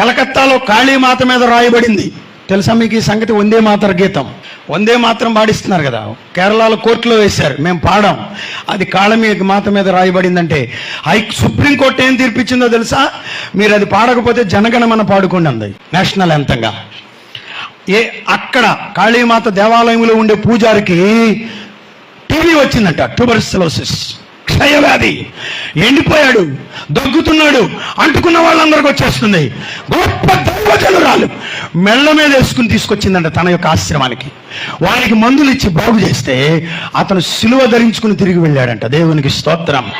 కలకత్తాలో కాళీమాత మీద రాయబడింది. తెలుసా మీకు ఈ సంగతి? వందే మాతర గీతం. వందే మాత్రం పాడిస్తున్నారు కదా. కేరళలో కోర్టులో వేశారు. మేము పాడాం. అది కాళ్ళ మీద మాత మీద రాయబడిందంటే హై సుప్రీంకోర్టు ఏం తీర్పిచ్చిందో తెలుసా? మీరు అది పాడకపోతే జనగణమన పాడుకోండి నేషనల్ ఎంతంగా ఏ అక్కడ కాళీమాత దేవాలయంలో ఉండే పూజారికి టీవీ వచ్చిందంట. ట్యూబర్సిలోసిస్. క్షయవ్యాధి ఎండిపోయాడు దగ్గుతున్నాడు అంటుకున్న వాళ్ళందరికి వచ్చేస్తుంది. గొప్ప దైవజనురాలు మెళ్ళ మీద వేసుకుని తీసుకొచ్చిందంట తన యొక్క ఆశ్రమానికి. వారికి మందులు ఇచ్చి బాగు చేస్తే అతను సిలువ ధరించుకుని తిరిగి వెళ్ళాడంట. దేవునికి స్తోత్రం.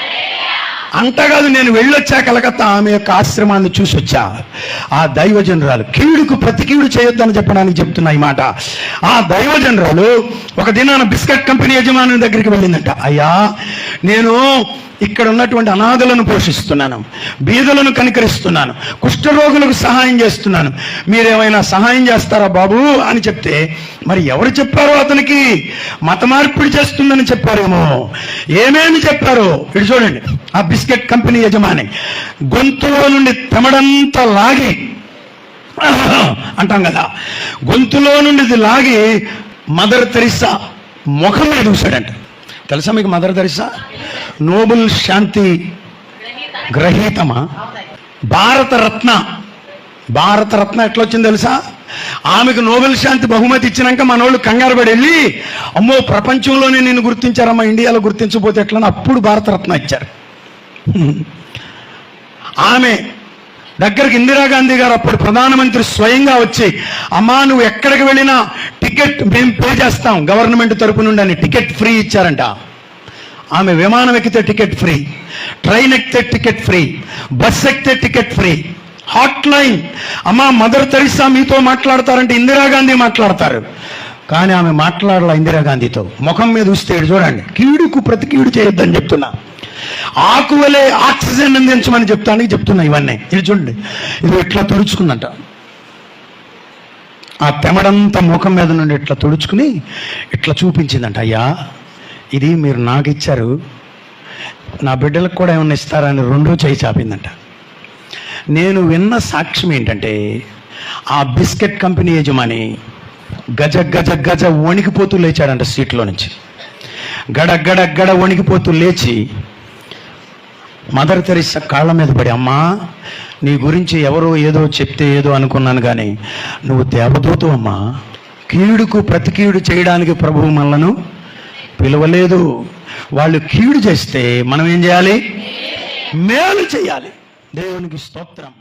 అంతకాదు నేను వెళ్ళొచ్చా కలకత్తా? ఆమె యొక్క ఆశ్రమాన్ని చూసి వచ్చా ఆ దైవజనరాలు కీడుకు ప్రతి కీడు చేయొద్దని చెప్పడానికి చెప్తున్నా ఈ మాట. ఆ దైవజనరాలు ఒక దినాన బిస్కెట్ కంపెనీ యజమాని దగ్గరికి వెళ్ళిందంట. అయ్యా నేను ఇక్కడ ఉన్నటువంటి అనాథలను పోషిస్తున్నాను బీదలను కనికరిస్తున్నాను కుష్ఠరోగులకు సహాయం చేస్తున్నాను. మీరేమైనా సహాయం చేస్తారా బాబు? అని చెప్తే మరి ఎవరు చెప్పారో అతనికి? మత మార్పిడి చేస్తుందని చెప్పారేమో. ఏమేమి చెప్పారో? ఇటు చూడండి. ఆ బిస్కెట్ కంపెనీ యజమాని గొంతులో నుండి తెమడంతా లాగి అంటాం కదా గొంతులో నుండి ఇది లాగి మదర్ తెరిసా ముఖం మీద చూశాడంట. తెలుసా మీకు మదర్ తెరిసా నోబెల్ శాంతి గ్రహీతమా? భారతరత్న. భారతరత్న ఎట్లా వచ్చింది తెలుసా? ఆమెకు నోబెల్ శాంతి బహుమతి ఇచ్చినాక మనోళ్ళు కంగారు పడి వెళ్ళి అమ్మో ప్రపంచంలోనే నేను గుర్తించారమ్మా ఇండియాలో గుర్తించకపోతే ఎట్లా అప్పుడు భారతరత్న ఇచ్చారు. ఆమె దగ్గరికి ఇందిరాగాంధీ గారు అప్పుడు ప్రధానమంత్రి స్వయంగా వచ్చి అమ్మా నువ్వు ఎక్కడికి వెళ్ళినా టికెట్ మేము పే చేస్తాం. గవర్నమెంట్ తరపు నుండి అని టికెట్ ఫ్రీ ఇచ్చారంట. ఆమె విమానం ఎక్కితే టికెట్ ఫ్రీ ట్రైన్ ఎక్కితే టికెట్ ఫ్రీ బస్ ఎక్కితే టికెట్ ఫ్రీ. హాట్ లైన్ అమ్మా మదర్ తెరిసా మీతో మాట్లాడతారంటే ఇందిరాగాంధీ మాట్లాడతారు. కానీ ఆమె మాట్లాడాల ఇందిరాగాంధీతో ముఖం మీద చూస్తే చూడండి కీడుకు ప్రతి కీడు చేయొద్దని చెప్తున్నా. ఆకువలే ఆక్సిజన్ అందించమని చెప్తానికి చెప్తున్నా ఇవన్నీ. ఇది చూడండి. ఇది ఇట్లా తుడుచుకుందంట? ఆ తెమడంతా ముఖం మీద నుండి ఇట్లా తుడుచుకుని ఇట్లా చూపించిందంట అయ్యా ఇది మీరు నాకు ఇచ్చారు నా బిడ్డలకు కూడా ఏమన్నా ఇస్తారని రెండో చేయి చాపిందంట. నేను విన్న సాక్ష్యం ఏంటంటే ఆ బిస్కెట్ కంపెనీ యజమాని గజ గజ గజ వణికిపోతూ లేచాడంట సీట్లో నుంచి. గడ గడ గడ వణికిపోతూ లేచి మదర్ తెరిస కాళ్ళ మీద పడి అమ్మా నీ గురించి ఎవరో ఏదో చెప్తే ఏదో అనుకున్నాను కానీ నువ్వు దేవదూతు అమ్మా. కీడుకు ప్రతికీడు చేయడానికి ప్రభువు మనలను పిలవలేదు. వాళ్ళు కీడు చేస్తే మనం ఏం చేయాలి? మేలు చేయాలి. దేవునికి స్తోత్రం.